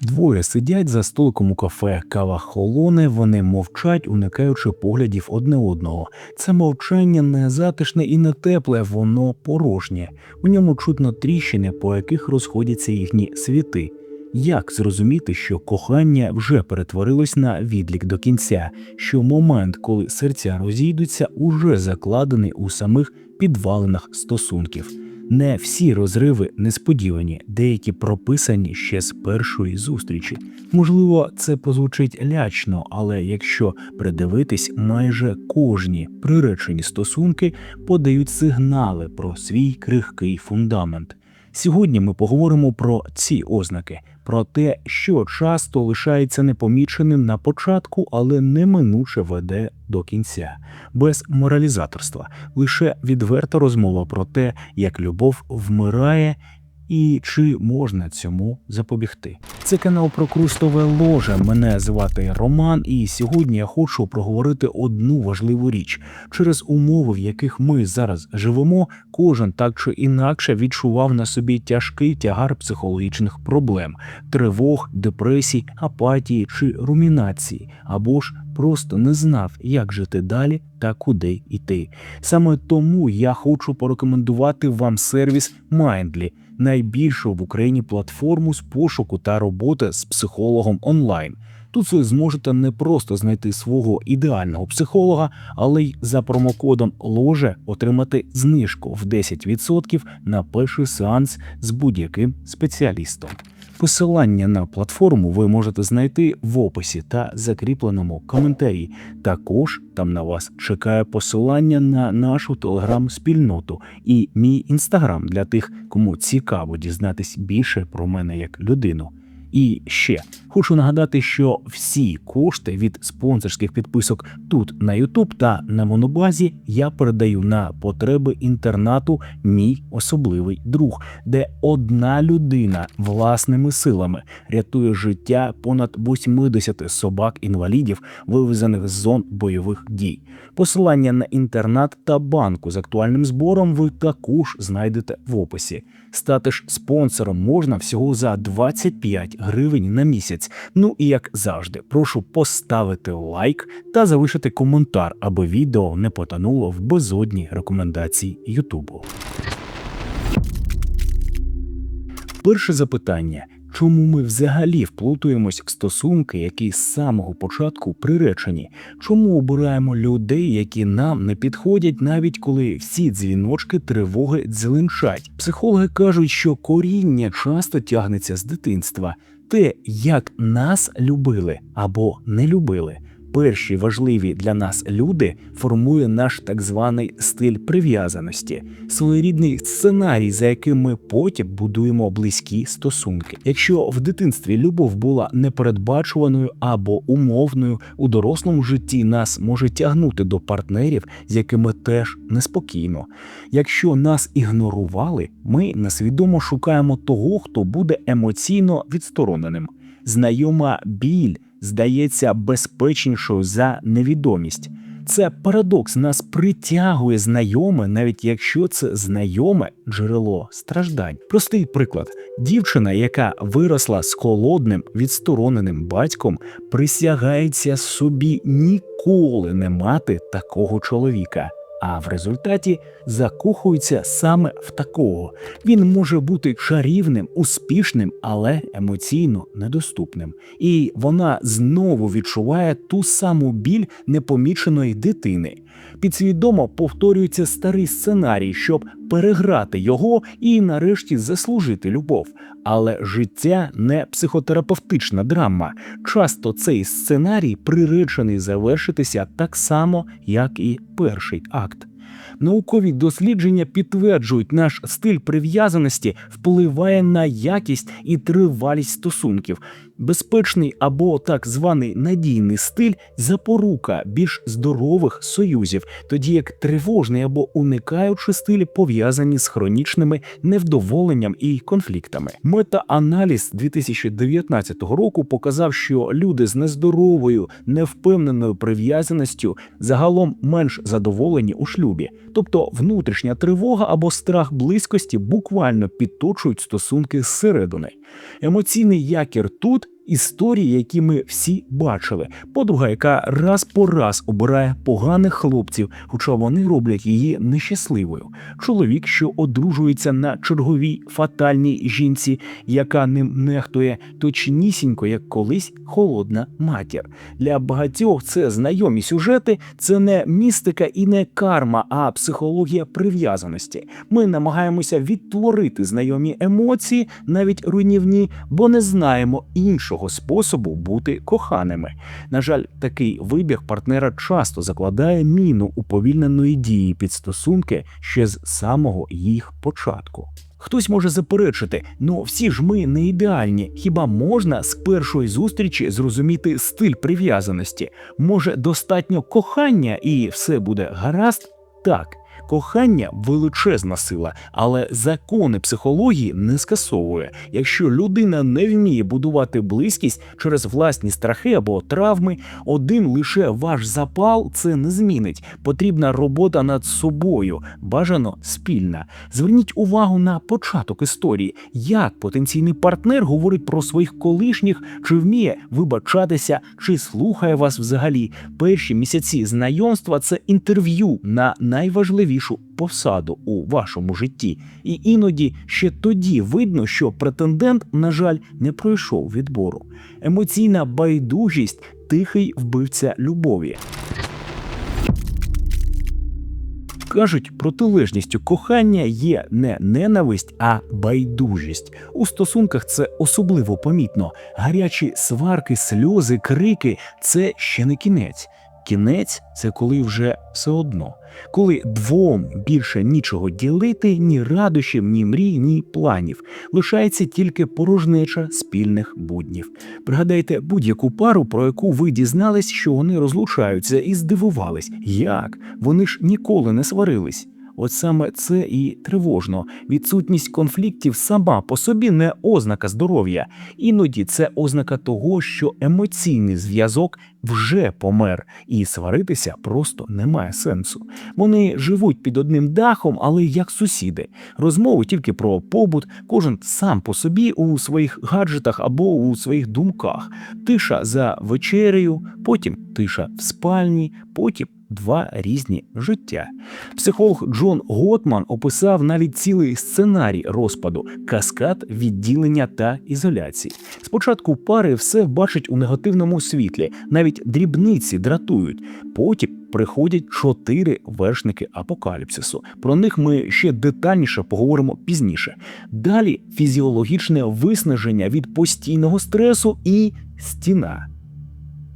Двоє сидять за столиком у кафе, кава холоне, вони мовчать, уникаючи поглядів одне одного. Це мовчання не затишне і не тепле, воно порожнє. У ньому чутно тріщини, по яких розходяться їхні світи. Як зрозуміти, що кохання вже перетворилось на відлік до кінця, що момент, коли серця розійдуться, уже закладений у самих підвалинах стосунків? Не всі розриви несподівані, деякі прописані ще з першої зустрічі. Можливо, це позвучить лячно, але якщо придивитись, майже кожні приречені стосунки подають сигнали про свій крихкий фундамент. Сьогодні ми поговоримо про ці ознаки, про те, що часто лишається непоміченим на початку, але неминуче веде до кінця, без моралізаторства, лише відверта розмова про те, як любов вмирає. І чи можна цьому запобігти? Це канал про крустове ложе. Мене звати Роман, і сьогодні я хочу проговорити одну важливу річ. Через умови, в яких ми зараз живемо, кожен так чи інакше відчував на собі тяжкий тягар психологічних проблем, тривог, депресій, апатії чи румінації, або ж просто не знав, як жити далі та куди йти. Саме тому я хочу порекомендувати вам сервіс Mindly – найбільшу в Україні платформу з пошуку та роботи з психологом онлайн. Тут ви зможете не просто знайти свого ідеального психолога, але й за промокодом ложе отримати знижку в 10% на перший сеанс з будь-яким спеціалістом. Посилання на платформу ви можете знайти в описі та закріпленому коментарі. Також там на вас чекає посилання на нашу телеграм-спільноту і мій інстаграм для тих, кому цікаво дізнатись більше про мене як людину. І ще хочу нагадати, що всі кошти від спонсорських підписок тут на YouTube та на Монобазі я передаю на потреби інтернату Мій особливий друг, де одна людина власними силами рятує життя понад 80 собак-інвалідів, вивезених з зон бойових дій. Посилання на інтернат та банку з актуальним збором ви також знайдете в описі. Стати ж спонсором можна всього за 25 гривень на місяць. Ну і як завжди, прошу поставити лайк та залишити коментар, аби відео не потонуло в безодні рекомендацій Ютубу. Перше запитання. Чому ми взагалі вплутуємось в стосунки, які з самого початку приречені? Чому обираємо людей, які нам не підходять, навіть коли всі дзвіночки тривоги дзеленчать? Психологи кажуть, що коріння часто тягнеться з дитинства. Те, як нас любили або не любили. Перші важливі для нас люди формує наш так званий стиль прив'язаності, своєрідний сценарій, за яким ми потім будуємо близькі стосунки. Якщо в дитинстві любов була непередбачуваною або умовною, у дорослому житті нас може тягнути до партнерів, з якими теж неспокійно. Якщо нас ігнорували, ми несвідомо шукаємо того, хто буде емоційно відстороненим. Знайома біль здається безпечнішою за невідомість. Це парадокс нас притягує знайоме, навіть якщо це знайоме джерело страждань. Простий приклад: дівчина, яка виросла з холодним відстороненим батьком, присягається собі ніколи не мати такого чоловіка а в результаті закохується саме в такого. Він може бути чарівним, успішним, але емоційно недоступним. І вона знову відчуває ту саму біль непоміченої дитини. Підсвідомо повторюється старий сценарій, щоб переграти його і нарешті заслужити любов. Але життя не психотерапевтична драма. Часто цей сценарій приречений завершитися так само, як і перший акт. Наукові дослідження підтверджують, наш стиль прив'язаності впливає на якість і тривалість стосунків. Безпечний або так званий надійний стиль запорука більш здорових союзів, тоді як тривожний або уникаючий стиль пов'язані з хронічними невдоволенням і конфліктами. Мета-аналіз 2019 року показав, що люди з нездоровою, невпевненою прив'язаністю загалом менш задоволені у шлюбі, тобто внутрішня тривога або страх близькості буквально підточують стосунки зсередини. Емоційний якір тут історії, які ми всі бачили. Подруга, яка раз по раз обирає поганих хлопців, хоча вони роблять її нещасливою. Чоловік, що одружується на черговій фатальній жінці, яка ним нехтує точнісінько, як колись холодна матір. Для багатьох це знайомі сюжети, це не містика і не карма, а психологія прив'язаності. Ми намагаємося відтворити знайомі емоції, навіть руйнівні, бо не знаємо іншого способу бути коханими. На жаль, такий вибіг партнера часто закладає міну уповільненої дії під стосунки ще з самого їх початку. Хтось може заперечити, ну всі ж ми не ідеальні. Хіба можна з першої зустрічі зрозуміти стиль прив'язаності? Може, достатньо кохання і все буде гаразд? Так. Кохання величезна сила, але закони психології не скасовує. Якщо людина не вміє будувати близькість через власні страхи або травми, один лише ваш запал це не змінить. Потрібна робота над собою, бажано спільна. Зверніть увагу на початок історії, як потенційний партнер говорить про своїх колишніх, чи вміє вибачатися, чи слухає вас взагалі. Перші місяці знайомства це інтерв'ю на найважливіше найважливішу посаду у вашому житті, і іноді ще тоді видно, що претендент, на жаль, не пройшов відбору. Емоційна байдужість тихий вбивця любові. Кажуть, протилежністю кохання є не ненависть, а байдужість. У стосунках це особливо помітно. Гарячі сварки, сльози, крики це ще не кінець. Кінець це коли вже все одно, коли двом більше нічого ділити, ні радощів, ні мрій, ні планів. Лишається тільки порожнеча спільних буднів. Пригадайте будь-яку пару, про яку ви дізнались, що вони розлучаються, і здивувались, як вони ж ніколи не сварились. От саме це і тривожно. Відсутність конфліктів сама по собі не ознака здоров'я, іноді це ознака того, що емоційний зв'язок вже помер, і сваритися просто немає сенсу. Вони живуть під одним дахом, але як сусіди. Розмови тільки про побут, кожен сам по собі у своїх гаджетах або у своїх думках. Тиша за вечерею, потім тиша в спальні, потім два різні життя. Психолог Джон Готман описав навіть цілий сценарій розпаду, каскад відділення та ізоляції. Спочатку пари все бачать у негативному світлі, навіть дрібниці дратують. Потім приходять чотири вершники апокаліпсису. Про них ми ще детальніше поговоримо пізніше. Далі фізіологічне виснаження від постійного стресу і стіна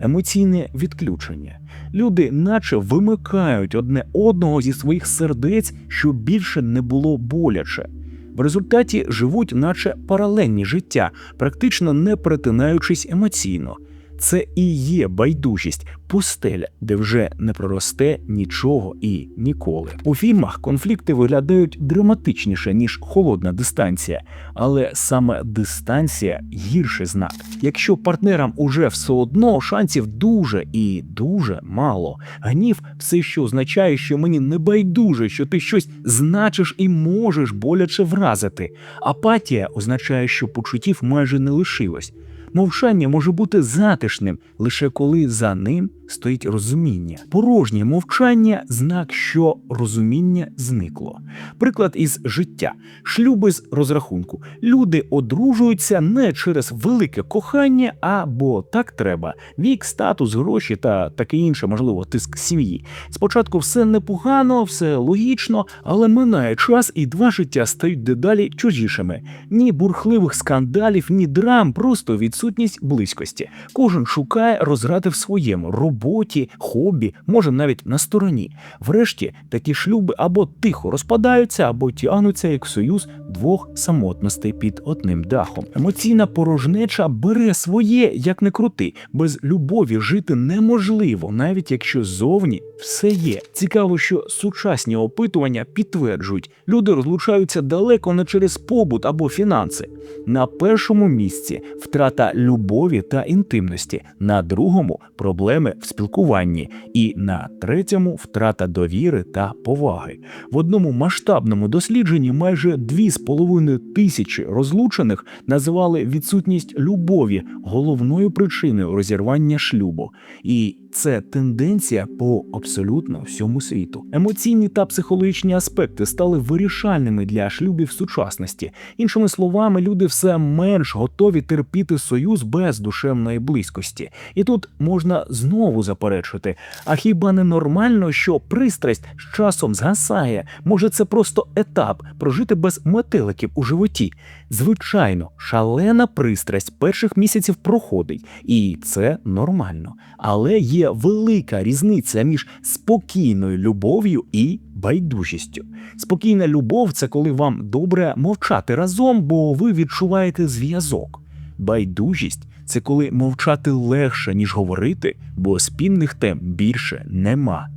емоційне відключення. Люди, наче вимикають одне одного зі своїх сердець, щоб більше не було боляче. В результаті живуть, наче паралельні життя, практично не перетинаючись емоційно. Це і є байдужість, пустеля, де вже не проросте нічого і ніколи. У фільмах конфлікти виглядають драматичніше ніж холодна дистанція, але саме дистанція гірший знак. Якщо партнерам уже все одно шансів дуже і дуже мало. Гнів все, що означає, що мені не байдуже, що ти щось значиш і можеш боляче вразити. Апатія означає, що почуттів майже не лишилось. Мовчання може бути затишним лише коли за ним стоїть розуміння. Порожнє мовчання знак, що розуміння зникло. Приклад із життя, шлюби з розрахунку. Люди одружуються не через велике кохання, а бо так треба: вік, статус, гроші та таке інше, можливо, тиск сім'ї. Спочатку все непогано, все логічно, але минає час, і два життя стають дедалі чужішими. Ні бурхливих скандалів, ні драм, просто відсутність близькості. Кожен шукає розради в своєму роботі, хобі, може навіть на стороні. Врешті такі шлюби або тихо розпадаються, або тягнуться як союз двох самотностей під одним дахом. Емоційна порожнеча бере своє, як не крути. Без любові жити неможливо, навіть якщо зовні все є. Цікаво, що сучасні опитування підтверджують, люди розлучаються далеко не через побут або фінанси. На першому місці втрата любові та інтимності, на другому проблеми в спілкуванні, і на третьому втрата довіри та поваги. В одному масштабному дослідженні майже 2,5 тисячі розлучених називали відсутність любові головною причиною розірвання шлюбу. І це тенденція по абсолютно всьому світу. Емоційні та психологічні аспекти стали вирішальними для шлюбів сучасності. Іншими словами, люди все менш готові терпіти союз без душевної близькості. І тут можна знову заперечити: а хіба не нормально, що пристрасть з часом згасає? Може, це просто етап прожити без метеликів у животі? Звичайно, шалена пристрасть перших місяців проходить, і це нормально. Але є велика різниця між спокійною любов'ю і байдужістю. Спокійна любов це коли вам добре мовчати разом, бо ви відчуваєте зв'язок. Байдужість це коли мовчати легше, ніж говорити, бо спільних тем більше нема.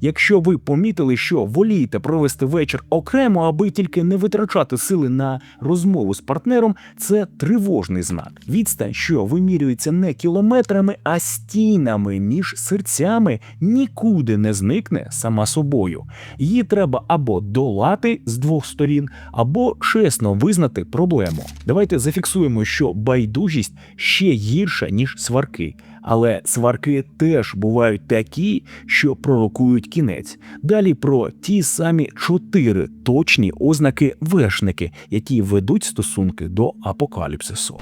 Якщо ви помітили, що волієте провести вечір окремо, аби тільки не витрачати сили на розмову з партнером, це тривожний знак. Відстань, що вимірюється не кілометрами, а стінами між серцями, нікуди не зникне сама собою. Її треба або долати з двох сторін, або чесно визнати проблему. Давайте зафіксуємо, що байдужість ще гірша ніж сварки. Але сварки теж бувають такі, що пророкують кінець. Далі про ті самі чотири точні ознаки вершники, які ведуть стосунки до апокаліпсису.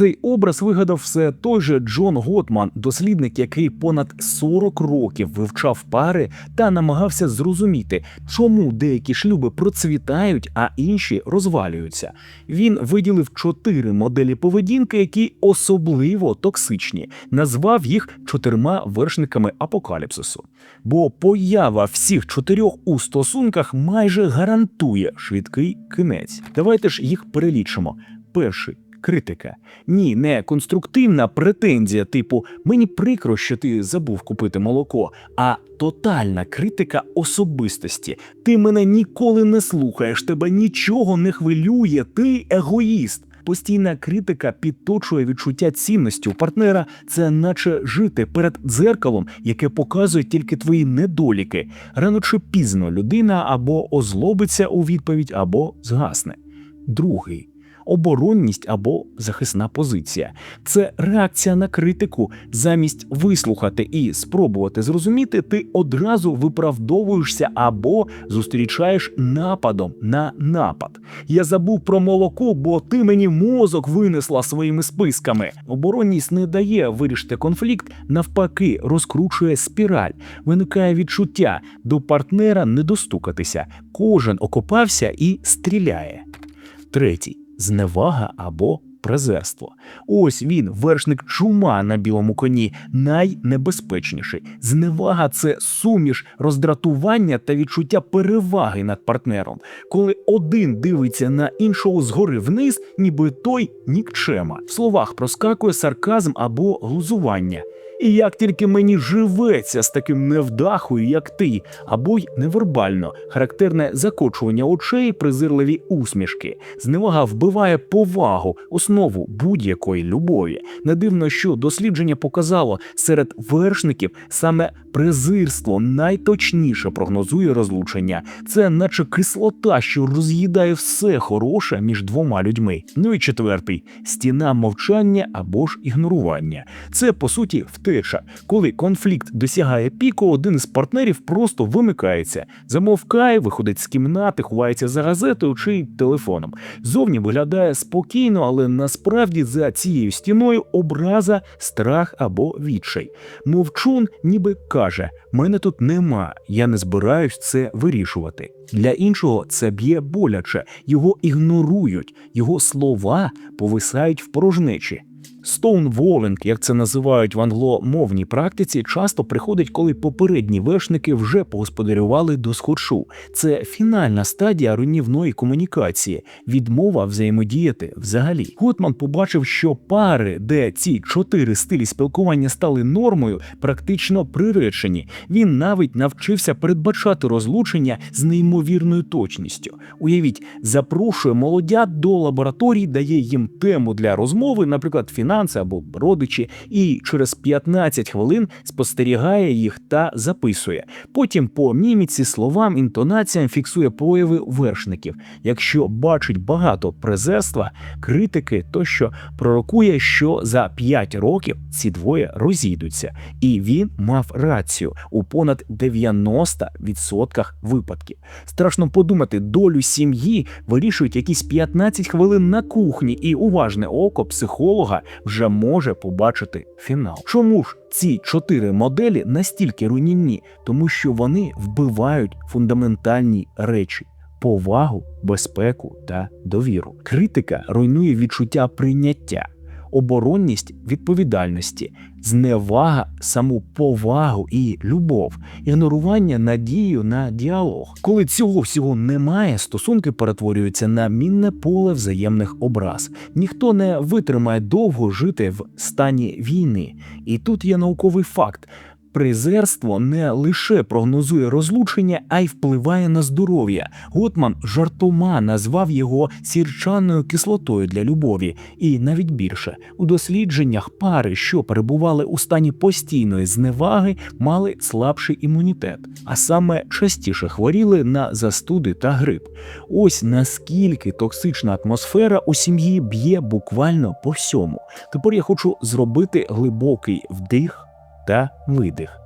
Цей образ вигадав все той же Джон Готман, дослідник, який понад 40 років вивчав пари та намагався зрозуміти, чому деякі шлюби процвітають, а інші розвалюються. Він виділив чотири моделі поведінки, які особливо токсичні, назвав їх чотирма вершниками апокаліпсису. Бо поява всіх чотирьох у стосунках майже гарантує швидкий кінець. Давайте ж їх перелічимо. Перший критика. Ні, не конструктивна претензія, типу мені прикро, що ти забув купити молоко, а тотальна критика особистості. Ти мене ніколи не слухаєш, тебе нічого не хвилює, ти егоїст. Постійна критика підточує відчуття цінності у партнера. Це наче жити перед дзеркалом, яке показує тільки твої недоліки. Рано чи пізно людина або озлобиться у відповідь, або згасне. Другий оборонність або захисна позиція. Це реакція на критику. Замість вислухати і спробувати зрозуміти, ти одразу виправдовуєшся або зустрічаєш нападом на напад. Я забув про молоко, бо ти мені мозок винесла своїми списками. Оборонність не дає вирішити конфлікт, навпаки, розкручує спіраль. Виникає відчуття до партнера не достукатися. Кожен окопався і стріляє. Третій зневага або презерство. Ось він, вершник чума на білому коні, найнебезпечніший. Зневага це суміш роздратування та відчуття переваги над партнером, коли один дивиться на іншого згори вниз, ніби той нікчема. В словах проскакує сарказм або глузування. І як тільки мені живеться з таким невдахою, як ти, або й невербально, характерне закочування очей, презирливі усмішки. Зневага вбиває повагу, основу будь-якої любові. Не дивно, що дослідження показало, серед вершників саме презирство найточніше прогнозує розлучення. Це наче кислота, що роз'їдає все хороше між двома людьми. Ну і четвертий стіна мовчання або ж ігнорування. Це по суті втеча. Коли конфлікт досягає піку, один з партнерів просто вимикається, замовкає, виходить з кімнати, ховається за газетою чи телефоном. Зовні виглядає спокійно, але насправді за цією стіною образа, страх або відчай. Мовчун, ніби каже: мене тут нема, я не збираюсь це вирішувати. Для іншого це б'є боляче, його ігнорують, його слова повисають в порожнечі. Стоунволинг, як це називають в англомовній практиці, часто приходить, коли попередні вершники вже погосподарювали до сходшу. Це фінальна стадія руйнівної комунікації, відмова взаємодіяти взагалі. Готман побачив, що пари, де ці чотири стилі спілкування стали нормою, практично приречені. Він навіть навчився передбачати розлучення з неймовірною точністю. Уявіть, запрошує молодят до лабораторій, дає їм тему для розмови, наприклад, фінанси або родичі, і через 15 хвилин спостерігає їх та записує. Потім по міміці, словам, інтонаціям фіксує прояви вершників. Якщо бачить багато презерства, критики, тощо пророкує, що за 5 років ці двоє розійдуться, і він мав рацію у понад 90% випадків. Страшно подумати, долю сім'ї вирішують якісь 15 хвилин на кухні, і уважне око психолога вже може побачити фінал. Чому ж ці чотири моделі настільки руйнівні? Тому що вони вбивають фундаментальні речі. Повагу, безпеку та довіру. Критика руйнує відчуття прийняття, оборонність відповідальності, зневага, саму повагу і любов, ігнорування надію на діалог. Коли цього всього немає, стосунки перетворюються на мінне поле взаємних образ. Ніхто не витримає довго жити в стані війни. І тут є науковий факт. Презерство не лише прогнозує розлучення, а й впливає на здоров'я. Готман жартома назвав його сірчаною кислотою для любові, і навіть більше у дослідженнях пари, що перебували у стані постійної зневаги, мали слабший імунітет, а саме частіше хворіли на застуди та грип. Ось наскільки токсична атмосфера у сім'ї б'є буквально по всьому. Тепер я хочу зробити глибокий вдих та видих.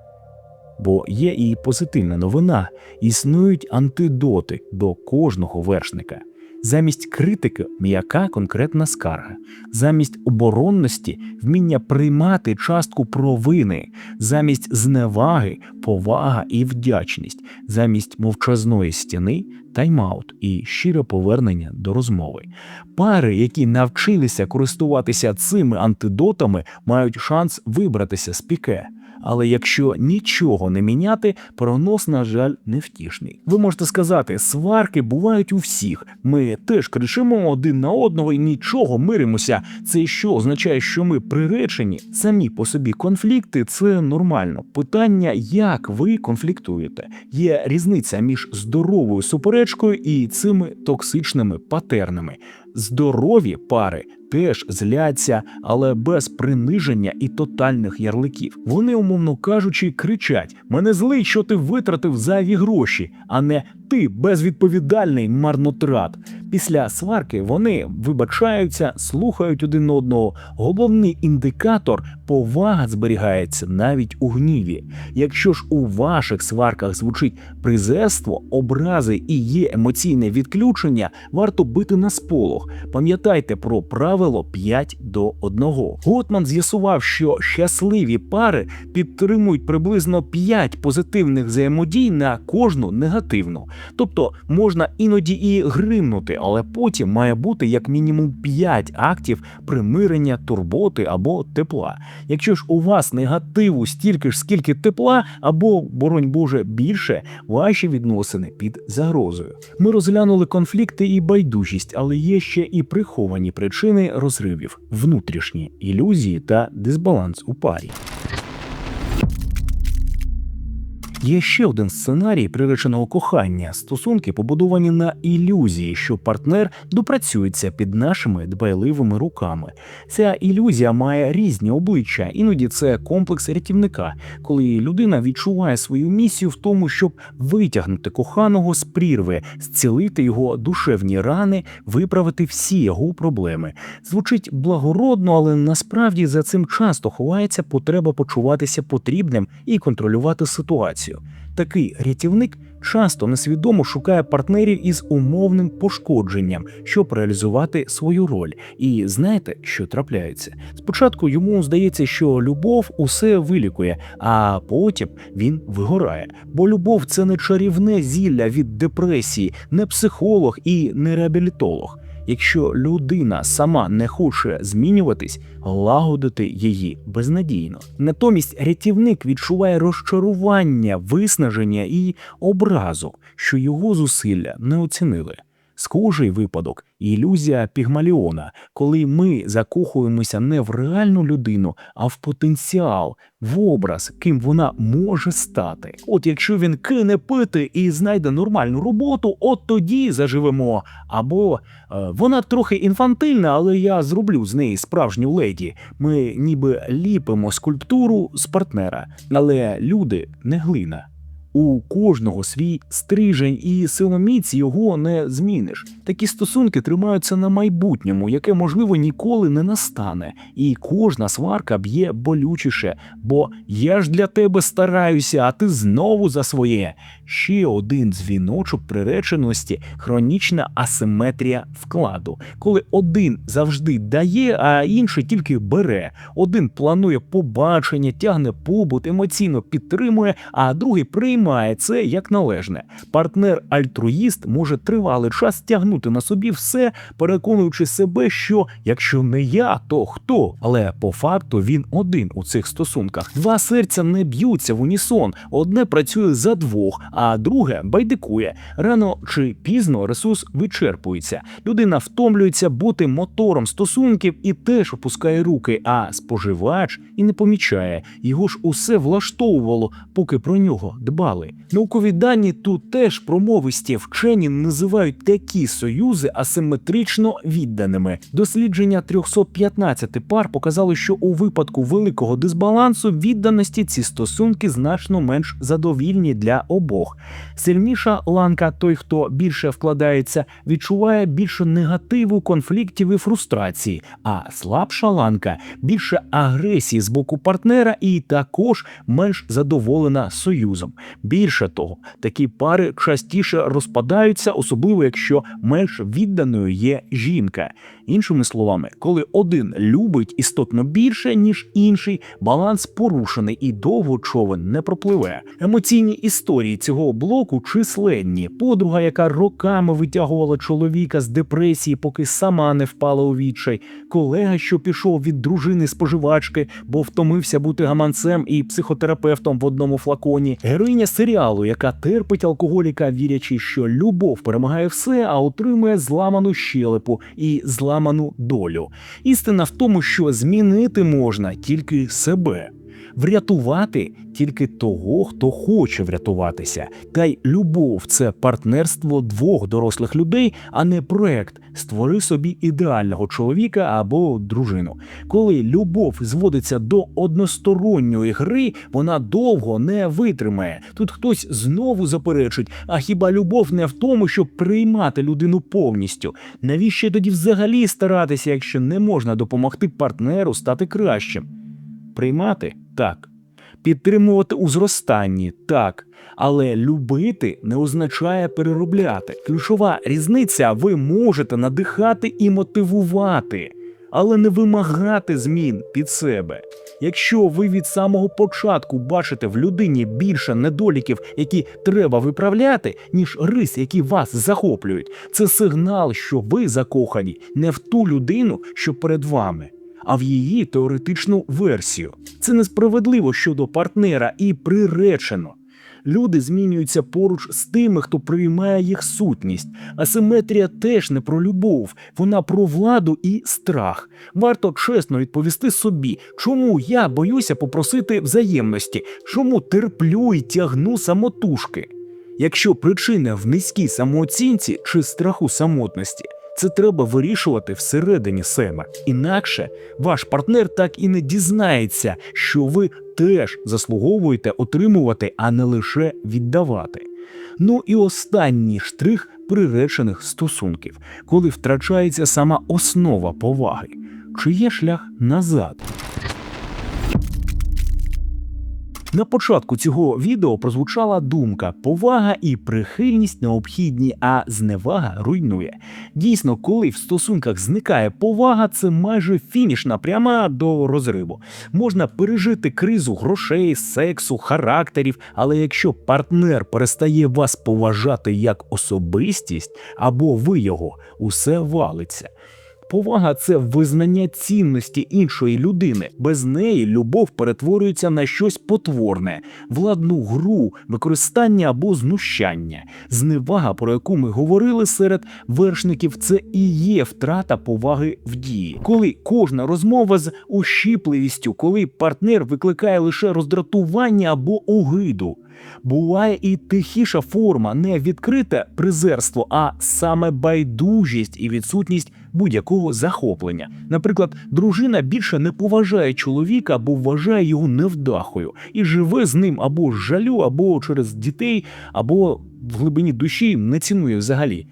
Бо є і позитивна новина: існують антидоти до кожного вершника. Замість критики м'яка конкретна скарга, замість оборонності вміння приймати частку провини, замість зневаги, повага і вдячність, замість мовчазної стіни тайм-аут і щире повернення до розмови. Пари, які навчилися користуватися цими антидотами, мають шанс вибратися з піке. Але якщо нічого не міняти, прогноз, на жаль, невтішний. Ви можете сказати, сварки бувають у всіх. Ми теж кричимо один на одного і нічого миримося. Це що означає, що ми приречені? Самі по собі конфлікти це нормально. Питання, як ви конфліктуєте. Є різниця між здоровою суперечкою і цими токсичними патернами. Здорові пари теж зляться, але без приниження і тотальних ярликів. Вони, умовно кажучи, кричать: мене злий, що ти витратив зайві гроші, а не ти безвідповідальний марнотрат. Після сварки вони вибачаються, слухають один одного. Головний індикатор повага зберігається навіть у гніві. Якщо ж у ваших сварках звучить презерство, образи і є емоційне відключення, варто бити на сполох. Пам'ятайте про правило 5 до 1. Готман з'ясував, що щасливі пари підтримують приблизно 5 позитивних взаємодій на кожну негативну. Тобто можна іноді і гримнути, але потім має бути як мінімум 5 актів примирення, турботи або тепла. Якщо ж у вас негативу стільки ж, скільки тепла, або, боронь Боже, більше, ваші відносини під загрозою. Ми розглянули конфлікти і байдужість, але є ще і приховані причини розривів, внутрішні ілюзії та дисбаланс у парі. Є ще один сценарій приреченого кохання. Стосунки побудовані на ілюзії, що партнер допрацюється під нашими дбайливими руками. Ця ілюзія має різні обличчя, іноді це комплекс рятівника, коли людина відчуває свою місію в тому, щоб витягнути коханого з прірви, зцілити його душевні рани, виправити всі його проблеми. Звучить благородно, але насправді за цим часто ховається потреба почуватися потрібним і контролювати ситуацію. Такий рятівник часто несвідомо шукає партнерів із умовним пошкодженням, щоб реалізувати свою роль. І знаєте, що трапляється? Спочатку йому здається, що любов усе вилікує, а потім він вигорає. Бо любов це не чарівне зілля від депресії, не психолог і не реабілітолог. Якщо людина сама не хоче змінюватись, лагодити її безнадійно. Натомість рятівник відчуває розчарування, виснаження і образу, що його зусилля не оцінили. Схожий випадок ілюзія Пігмаліона, коли ми закохуємося не в реальну людину, а в потенціал, в образ, ким вона може стати. От якщо він кине пити і знайде нормальну роботу, от тоді заживемо. Або е, вона трохи інфантильна, але я зроблю з неї справжню леді. Ми ніби ліпимо скульптуру з партнера, але люди не глина. У кожного свій стрижень і силоміць його не зміниш. Такі стосунки тримаються на майбутньому, яке можливо ніколи не настане, і кожна сварка б'є болючіше, бо я ж для тебе стараюся, а ти знову за своє. Ще один дзвіночок приреченості хронічна асиметрія вкладу, коли один завжди дає, а інший тільки бере. Один планує побачення, тягне побут, емоційно підтримує, а другий приймає це як належне. Партнер-альтруїст може тривалий час тягнути на собі все, переконуючи себе, що якщо не я, то хто? Але по факту він один у цих стосунках. Два серця не б'ються в унісон, одне працює за двох, а друге байдикує. Рано чи пізно ресурс вичерпується. Людина втомлюється бути мотором стосунків і теж опускає руки, а споживач і не помічає. Його ж усе влаштовувало, поки про нього дбали. Наукові дані тут теж промовисті вчені називають такі союзи асиметрично відданими. Дослідження 315 пар показали, що у випадку великого дисбалансу відданості ці стосунки значно менш задовільні для обох. Сильніша ланка, той, хто більше вкладається, відчуває більше негативу, конфліктів і фрустрації, а слабша ланка більше агресії з боку партнера і також менш задоволена союзом. Більше того, такі пари частіше розпадаються, особливо якщо менш відданою є жінка. Іншими словами, коли один любить істотно більше, ніж інший, баланс порушений і довго човен не пропливе. Емоційні історії цього блоку численні. Подруга, яка роками витягувала чоловіка з депресії, поки сама не впала у відчай, колега, що пішов від дружини споживачки, бо втомився бути гаманцем і психотерапевтом в одному флаконі, героїня серіалу, яка терпить алкоголіка, вірячи, що любов перемагає все, а отримує зламану щелепу і зламану долю. Істина в тому, що змінити можна тільки себе. Врятувати тільки того, хто хоче врятуватися. Та й любов це партнерство двох дорослих людей, а не проект. Створи собі ідеального чоловіка або дружину. Коли любов зводиться до односторонньої гри, вона довго не витримає. Тут хтось знову заперечить: а хіба любов не в тому, щоб приймати людину повністю? Навіщо тоді взагалі старатися, якщо не можна допомогти партнеру стати кращим? Приймати так. Підтримувати у зростанні так, але любити не означає переробляти. Ключова різниця ви можете надихати і мотивувати, але не вимагати змін під себе. Якщо ви від самого початку бачите в людині більше недоліків, які треба виправляти, ніж рис, які вас захоплюють, це сигнал, що ви закохані не в ту людину, що перед вами а в її теоретичну версію. Це несправедливо щодо партнера і приречено. Люди змінюються поруч з тими, хто приймає їх сутність. Асиметрія теж не про любов, вона про владу і страх. Варто чесно відповісти собі, чому я боюся попросити взаємності, чому терплю і тягну самотужки. Якщо причина в низькій самооцінці чи страху самотності, це треба вирішувати всередині себе. Інакше ваш партнер так і не дізнається, що ви теж заслуговуєте отримувати, а не лише віддавати. Ну і останній штрих приречених стосунків, коли втрачається сама основа поваги. Чи є шлях назад? На початку цього відео прозвучала думка: повага і прихильність необхідні, а зневага руйнує. Дійсно, коли в стосунках зникає повага, це майже фінішна пряма до розриву. Можна пережити кризу грошей, сексу, характерів, але якщо партнер перестає вас поважати як особистість або ви його, усе валиться. Повага це визнання цінності іншої людини. Без неї любов перетворюється на щось потворне, владну гру, використання або знущання. Зневага, про яку ми говорили серед вершників, це і є втрата поваги в дії. Коли кожна розмова з ущіпливістю, коли партнер викликає лише роздратування або огиду. Буває і тихіша форма, не відкрите презерство, а саме байдужість і відсутність будь-якого захоплення. Наприклад, дружина більше не поважає чоловіка, бо вважає його невдахою і живе з ним або з жалю, або через дітей, або в глибині душі не цінує взагалі.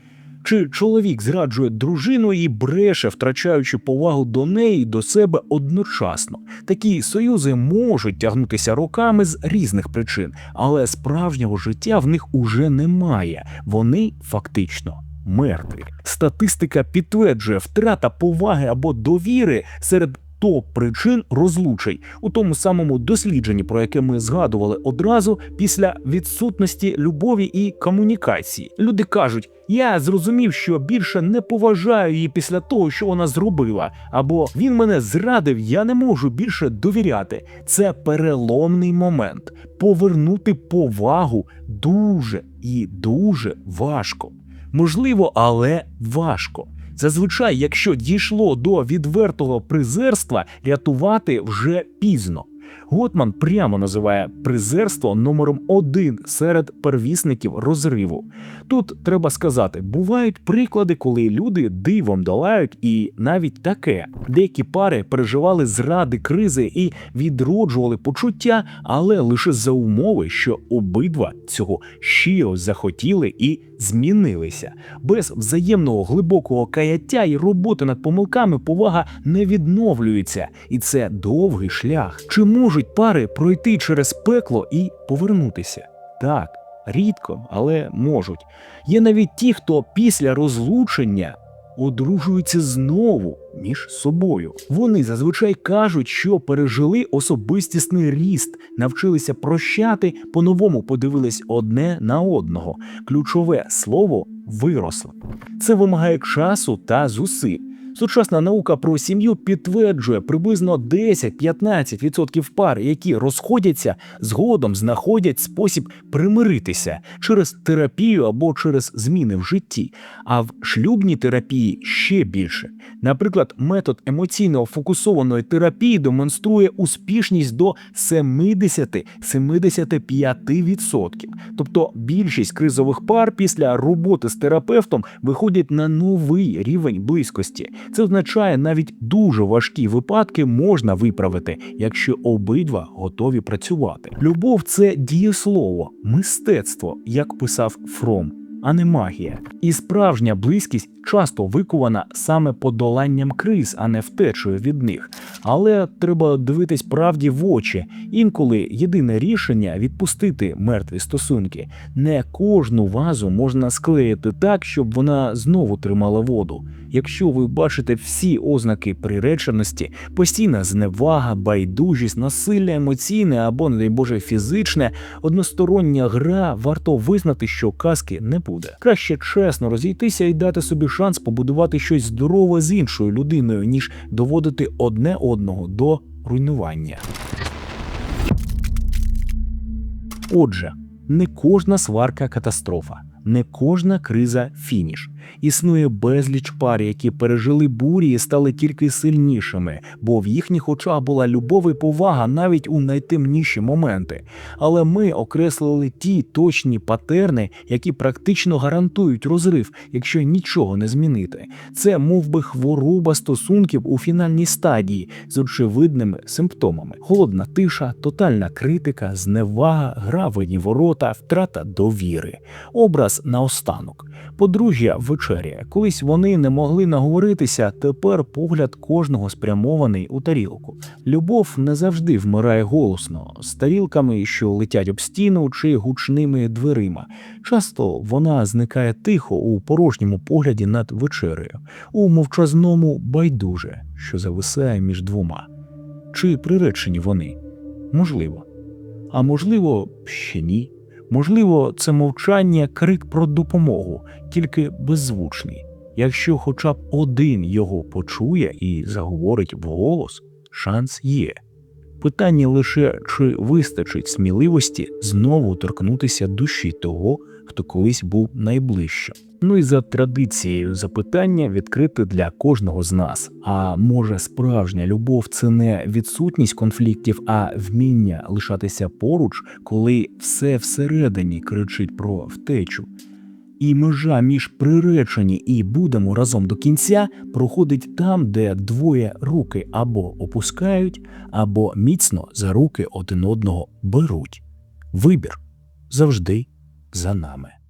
Чи чоловік зраджує дружину і бреше, втрачаючи повагу до неї і до себе одночасно? Такі союзи можуть тягнутися роками з різних причин, але справжнього життя в них уже немає. Вони фактично мертві. Статистика підтверджує втрата поваги або довіри серед топ причин розлучень у тому самому дослідженні, про яке ми згадували одразу після відсутності любові і комунікації. Люди кажуть: я зрозумів, що більше не поважаю її після того, що вона зробила, або він мене зрадив, я не можу більше довіряти. Це переломний момент. Повернути повагу дуже і дуже важко. Можливо, але важко. Зазвичай, якщо дійшло до відвертого призерства, рятувати вже пізно. Готман прямо називає призерство номером один серед первісників розриву. Тут треба сказати, бувають приклади, коли люди дивом долають, і навіть таке. Деякі пари переживали зради кризи і відроджували почуття, але лише за умови, що обидва цього щиро захотіли і змінилися. Без взаємного глибокого каяття і роботи над помилками повага не відновлюється, і це довгий шлях. Чи можуть пари пройти через пекло і повернутися? Так, рідко, але можуть. Є навіть ті, хто після розлучення одружуються знову між собою. Вони зазвичай кажуть, що пережили особистісний ріст, навчилися прощати, по-новому подивились одне на одного. Ключове слово виросли. Це вимагає часу та зусиль. Сучасна наука про сім'ю підтверджує приблизно 10-15% пар, які розходяться, згодом знаходять спосіб примиритися через терапію або через зміни в житті. А в шлюбній терапії ще більше. Наприклад, метод емоційно фокусованої терапії демонструє успішність до 70-75%. Тобто більшість кризових пар після роботи з терапевтом виходять на новий рівень близькості. Це означає, навіть дуже важкі випадки можна виправити, якщо обидва готові працювати. Любов це дієслово, мистецтво, як писав Фром. А не магія, і справжня близькість часто викувана саме подоланням криз, а не втечею від них. Але треба дивитись правді в очі. Інколи єдине рішення відпустити мертві стосунки. Не кожну вазу можна склеїти так, щоб вона знову тримала воду. Якщо ви бачите всі ознаки приреченості, постійна зневага, байдужість, насилля емоційне або, не дай Боже, фізичне, одностороння гра, варто визнати, що казки не буде. Краще чесно розійтися і дати собі шанс побудувати щось здорове з іншою людиною, ніж доводити одне одного до руйнування. Отже, не кожна сварка катастрофа, не кожна криза фініш. Існує безліч пар, які пережили бурі і стали тільки сильнішими, бо в їхніх очах була любов і повага навіть у найтемніші моменти. Але ми окреслили ті точні патерни, які практично гарантують розрив, якщо нічого не змінити. Це мов би, хвороба стосунків у фінальній стадії з очевидними симптомами: холодна тиша, тотальна критика, зневага, гравені ворота, втрата довіри. Образ наостанок. Подружжя вечеряє. Колись вони не могли наговоритися, тепер погляд кожного спрямований у тарілку. Любов не завжди вмирає голосно, з тарілками, що летять об стіну, чи гучними дверима. Часто вона зникає тихо у порожньому погляді над вечерею, у мовчазному байдуже, що зависає між двома. Чи приречені вони? Можливо. А можливо, ще ні. Можливо, це мовчання крик про допомогу, тільки беззвучний. Якщо хоча б один його почує і заговорить вголос, шанс є. Питання лише чи вистачить сміливості знову торкнутися душі того, хто колись був найближчим. Ну і за традицією запитання відкрите для кожного з нас. А може, справжня любов це не відсутність конфліктів, а вміння лишатися поруч, коли все всередині кричить про втечу. І межа між приречені і будемо разом до кінця проходить там, де двоє руки або опускають, або міцно за руки один одного беруть. Вибір завжди за нами.